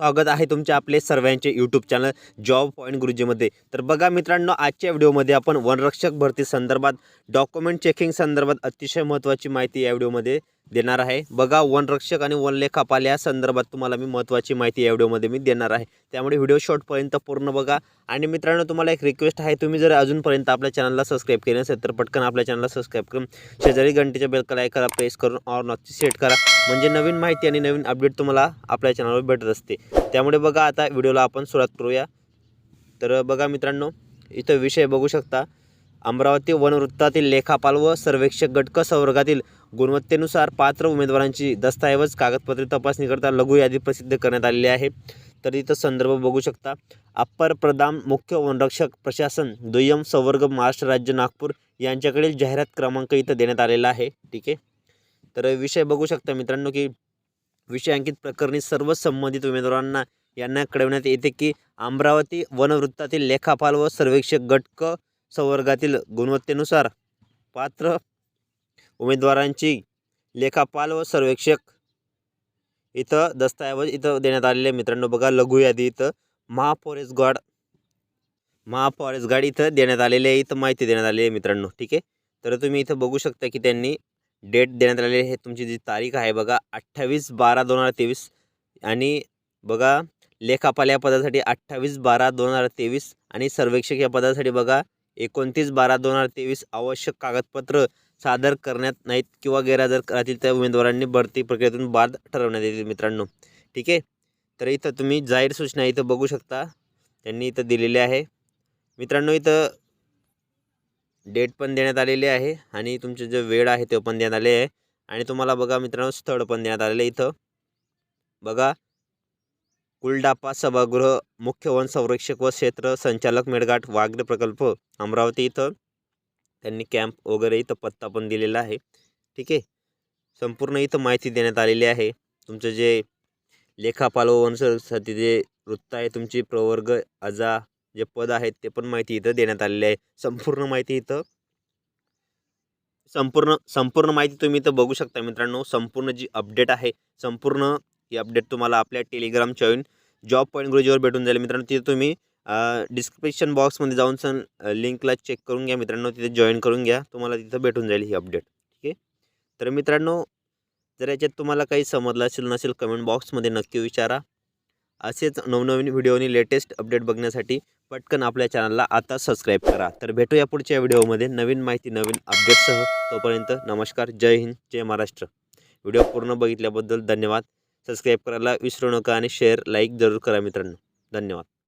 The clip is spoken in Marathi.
स्वागत आहे तुमच्या आपले सर्वांचे यूट्यूब चॅनल जॉब पॉईंट गुरुजीमध्ये. तर बघा मित्रांनो आजच्या व्हिडिओमध्ये आपण वनरक्षक भरती संदर्भात डॉक्युमेंट चेकिंग संदर्भात अतिशय महत्त्वाची माहिती या व्हिडिओमध्ये देणार आहे. बघा वनरक्षक आणि वनलेखापाल या संदर्भात तुम्हाला मी महत्त्वाची माहिती या व्हिडिओमध्ये मी देणार आहे. त्यामुळे व्हिडिओ शॉर्टपर्यंत पूर्ण बघा. आणि मित्रांनो तुम्हाला एक रिक्वेस्ट आहे तुम्ही जर अजूनपर्यंत आपल्या चॅनलला सबस्क्राईब केले नसेल तर पटकन आपल्या चॅनलला सबस्क्राईब करून शेजारी घंटेच्या बेल लाईक करा प्रेस करून ऑर नॉटची सेट करा. म्हणजे नवीन माहिती आणि नवीन अपडेट तुम्हाला आपल्या चॅनलवर भेटत असते. त्यामुळे बघा आता व्हिडिओला आपण सुरुवात करूया. तर बघा मित्रांनो इथं विषय बघू शकता. अमरावती वनवृत्तातील लेखापाल व सर्वेक्षक गट क संवर्गातील गुणवत्तेनुसार पात्र उमेदवारांची दस्तऐवज कागदपत्रे तपासणीकरता लघु यादी प्रसिद्ध करण्यात आलेली आहे. तर इथं संदर्भ बघू शकता. अप्पर प्रधान मुख्य वनरक्षक प्रशासन दुय्यम संवर्ग महाराष्ट्र राज्य नागपूर यांच्याकडील जाहिरात क्रमांक इथं देण्यात आलेला आहे. ठीक आहे? तर विषय बघू शकता मित्रांनो की विषयांकित प्रकरणी सर्व संबंधित उमेदवारांना यांना कळवण्यात येते की अमरावती वनवृत्तातील लेखापाल व सर्वेक्षक गट क संवर्गातील गुणवत्तेनुसार पात्र उमेदवारांची लेखापाल व सर्वेक्षक इथं दस्तऐवज इथं देण्यात आलेले आहे. मित्रांनो बघा लघु यादी इथं महाफॉरेस्ट गार्ड महाफॉरेस्ट गार्ड इथं देण्यात आलेले आहे इथं माहिती देण्यात आलेली आहे मित्रांनो ठीक आहे तर तुम्ही इथं बघू शकता की त्यांनी डेट देण्यात आलेली आहे तुमची जी तारीख आहे बघा अठ्ठावीस बारा दोन हजार तेवीस आणि बघा लेखापाल या पदासाठी अठ्ठावीस बारा दोन हजार तेवीस आणि सर्वेक्षक या पदासाठी बघा एकोणतीस बारा दोन हजार तेवीस आवश्यक कागदपत्र सादर करण्यात नाहीत किंवा गैरहजर राहतील त्या उमेदवारांनी भरती प्रक्रियेतून बाद ठरवण्यात येतील मित्रांनो. ठीक आहे? तर इथं तुम्ही जाहीर सूचना इथं बघू शकता. त्यांनी इथं दिलेली आहे. मित्रांनो इथं डेट पण देण्यात आलेली आहे आणि तुमचे जे वेळ आहे ते पण देण्यात आले आहे. आणि तुम्हाला बघा मित्रांनो स्थळ पण देण्यात आलेलं आहे इथं. बघा कुलडापा सभागृह मुख्य वन संरक्षक व क्षेत्र संचालक मेळघाट वाघ्र प्रकल्प अमरावती इथं त्यांनी कॅम्प वगैरे इथं पत्ता पण दिलेला आहे. ठीक आहे? संपूर्ण इथं माहिती देण्यात आलेली आहे. तुमचं जे लेखापाल व वनसंसाठी जे वृत्त आहे तुमची प्रवर्ग अजा जे पद आहेत ते पण माहिती इथं देण्यात आलेली आहे. संपूर्ण माहिती इथं संपूर्ण संपूर्ण माहिती तुम्ही इथं बघू शकता मित्रांनो. संपूर्ण जी अपडेट आहे संपूर्ण ही अपडेट तुम्हाला आपल्या टेलिग्राम जॉईन जॉब पॉईंट गुरुजीवर भेटून जाईल. मित्रांनो तिथे तुम्ही डिस्क्रिप्शन बॉक्समध्ये जाऊन सण लिंकला चेक करून घ्या. मित्रांनो तिथे जॉईन करून घ्या. तुम्हाला तिथं भेटून जाईल ही अपडेट ठीक आहे? तर मित्रांनो जर याच्यात तुम्हाला काही समजलं असेल नसेल कमेंट बॉक्समध्ये नक्की विचारा. असेच नवनवीन व्हिडिओने लेटेस्ट अपडेट बघण्यासाठी पटकन आपल्या चॅनलला आता सबस्क्राईब करा. तर भेटूया पुढच्या व्हिडिओमध्ये नवीन माहिती नवीन अपडेटसह तोपर्यंत नमस्कार. जय हिंद. जय महाराष्ट्र. व्हिडिओ पूर्ण बघितल्याबद्दल धन्यवाद. सबस्क्राईब करायला विसरू नका आणि शेअर लाईक जरूर करा मित्रांनो. धन्यवाद.